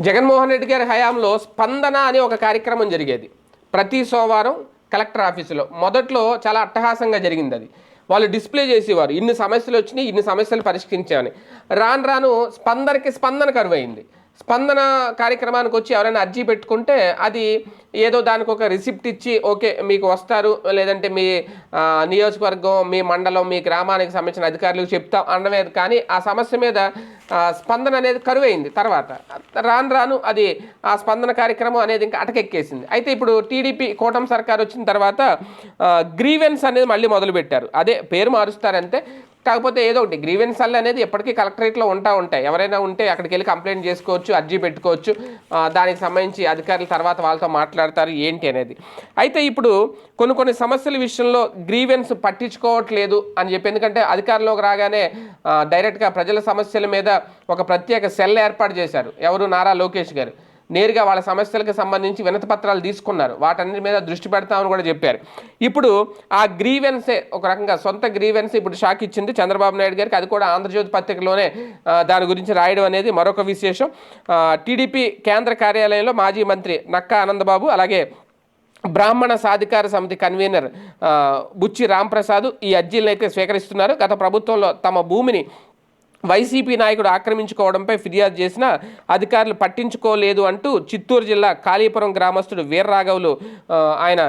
జగన్మోహన్ రెడ్డి గారి హయాంలో స్పందన అనే ఒక కార్యక్రమం జరిగేది. ప్రతి సోమవారం కలెక్టర్ ఆఫీసులో. మొదట్లో చాలా అట్టహాసంగా జరిగింది అది. వాళ్ళు డిస్ప్లే చేసేవారు. ఇన్ని సమస్యలు వచ్చినాయి ఇన్ని సమస్యలు పరిష్కరించామని. రాను రాను స్పందనకి స్పందన కరువైంది. స్పందన కార్యక్రమానికి వచ్చి ఎవరైనా అర్జీ పెట్టుకుంటే అది ఏదో దానికి ఒక రిసిప్ట్ ఇచ్చి ఓకే మీకు వస్తారు లేదంటే మీ నియోజకవర్గం మీ మండలం మీ గ్రామానికి సంబంధించిన అధికారులకు చెప్తాం అనడమే కానీ ఆ సమస్య మీద ఆ, స్పందన అనేది కరువైంది తర్వాత. రాను రాను అది ఆ స్పందన కార్యక్రమం అనేది ఇంకా అటకెక్కేసింది. అయితే ఇప్పుడు టీడీపీ కూటమి సర్కార్ వచ్చిన తర్వాత గ్రీవెన్స్ అనేది మళ్ళీ మొదలుపెట్టారు. అదే పేరు మారుస్తారంటే కాకపోతే ఏదో ఒకటి గ్రీవెన్సల్ అనేది ఎప్పటికీ కలెక్టరేట్లో ఉంటా ఉంటాయి. ఎవరైనా ఉంటే అక్కడికి వెళ్ళి కంప్లైంట్ చేసుకోవచ్చు అర్జీ పెట్టుకోవచ్చు. దానికి సంబంధించి అధికారుల తర్వాత వాళ్ళతో మాట్లాడతారు ఏంటి అనేది. అయితే ఇప్పుడు కొన్ని కొన్ని సమస్యల విషయంలో గ్రీవెన్స్ పట్టించుకోవట్లేదు అని చెప్పి ఎందుకంటే అధికారంలోకి రాగానే డైరెక్ట్గా ప్రజల సమస్యల మీద ఒక ప్రత్యేక సెల్ ఏర్పాటు చేశారు. ఎవరు? నారా లోకేష్ గారు. నేరుగా వాళ్ళ సమస్యలకు సంబంధించి వినతి పత్రాలు తీసుకున్నారు. వాటన్నిటి మీద దృష్టి పెడతామని కూడా చెప్పారు. ఇప్పుడు ఆ గ్రీవెన్సే ఒక రకంగా సొంత గ్రీవెన్స్ ఇప్పుడు షాక్ ఇచ్చింది చంద్రబాబు నాయుడు గారికి. అది కూడా ఆంధ్రజ్యోతి పత్రికలోనే దాని గురించి రాయడం అనేది మరొక విశేషం. టీడీపీ కేంద్ర కార్యాలయంలో మాజీ మంత్రి నక్కా ఆనందబాబు అలాగే బ్రాహ్మణ సాధికార సమితి కన్వీనర్ ఆ, బుచ్చి రాంప్రసాద్ ఈ అర్జీలను అయితే స్వీకరిస్తున్నారు. గత ప్రభుత్వంలో తమ భూమిని వైసీపీ నాయకుడు ఆక్రమించుకోవడంపై ఫిర్యాదు చేసిన అధికారులు పట్టించుకోలేదు అంటూ చిత్తూరు జిల్లా కాళీపురం గ్రామస్తుడు వీర్రాఘవులు ఆయన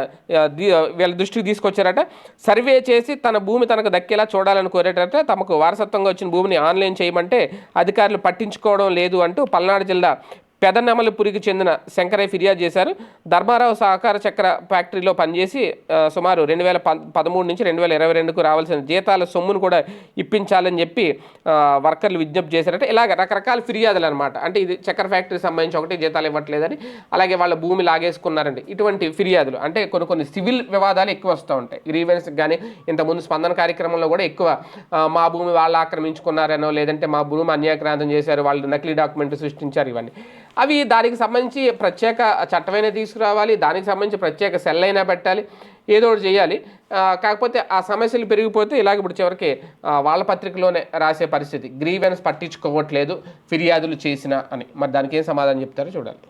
వీళ్ళ దృష్టికి తీసుకొచ్చారట. సర్వే చేసి తన భూమి తనకు దక్కేలా చూడాలని కోరేటట. తమకు వారసత్వంగా వచ్చిన భూమిని ఆన్లైన్ చేయమంటే అధికారులు పట్టించుకోవడం లేదు అంటూ పల్నాడు జిల్లా పెదనమలపురికి చెందిన శంకరయ్య ఫిర్యాదు చేశారు. ధర్మారావు సహకార చక్ర ఫ్యాక్టరీలో పనిచేసి సుమారు రెండు వేల పదమూడు నుంచి రెండు వేల ఇరవై రెండుకు రావాల్సిన జీతాల సొమ్మును కూడా ఇప్పించాలని చెప్పి వర్కర్లు విజ్ఞప్తి చేశారంటే. ఇలాగ రకరకాల ఫిర్యాదులు అనమాట అంటే ఇది చక్కెర ఫ్యాక్టరీకి సంబంధించి ఒకటి జీతాలు ఇవ్వట్లేదని అలాగే వాళ్ళ భూమి లాగేసుకున్నారండి. ఇటువంటి ఫిర్యాదులు అంటే కొన్ని కొన్ని సివిల్ వివాదాలు ఎక్కువ వస్తూ ఉంటాయి. గ్రీవెన్స్ కానీ ఇంతకుముందు స్పందన కార్యక్రమంలో కూడా ఎక్కువ మా భూమి వాళ్ళు ఆక్రమించుకున్నారనో లేదంటే మా భూమి అన్యాక్రాంతం చేశారు వాళ్ళు నకిలీ డాక్యుమెంట్లు సృష్టించారు ఇవన్నీ. అవి దానికి సంబంధించి ప్రత్యేక చట్టమైన తీసుకురావాలి దానికి సంబంధించి ప్రత్యేక సెల్ అయినా పెట్టాలి ఏదో ఒకటి చేయాలి. కాకపోతే ఆ సమస్యలు పెరిగిపోతే ఇలాగ ఇప్పుడు చివరికి వాళ్ళ పత్రికలోనే రాసే పరిస్థితి. గ్రీవెన్స్ పట్టించుకోవట్లేదు ఫిర్యాదులు చేసిన అని. మరి దానికి ఏం సమాధానం చెప్తారో చూడాలి.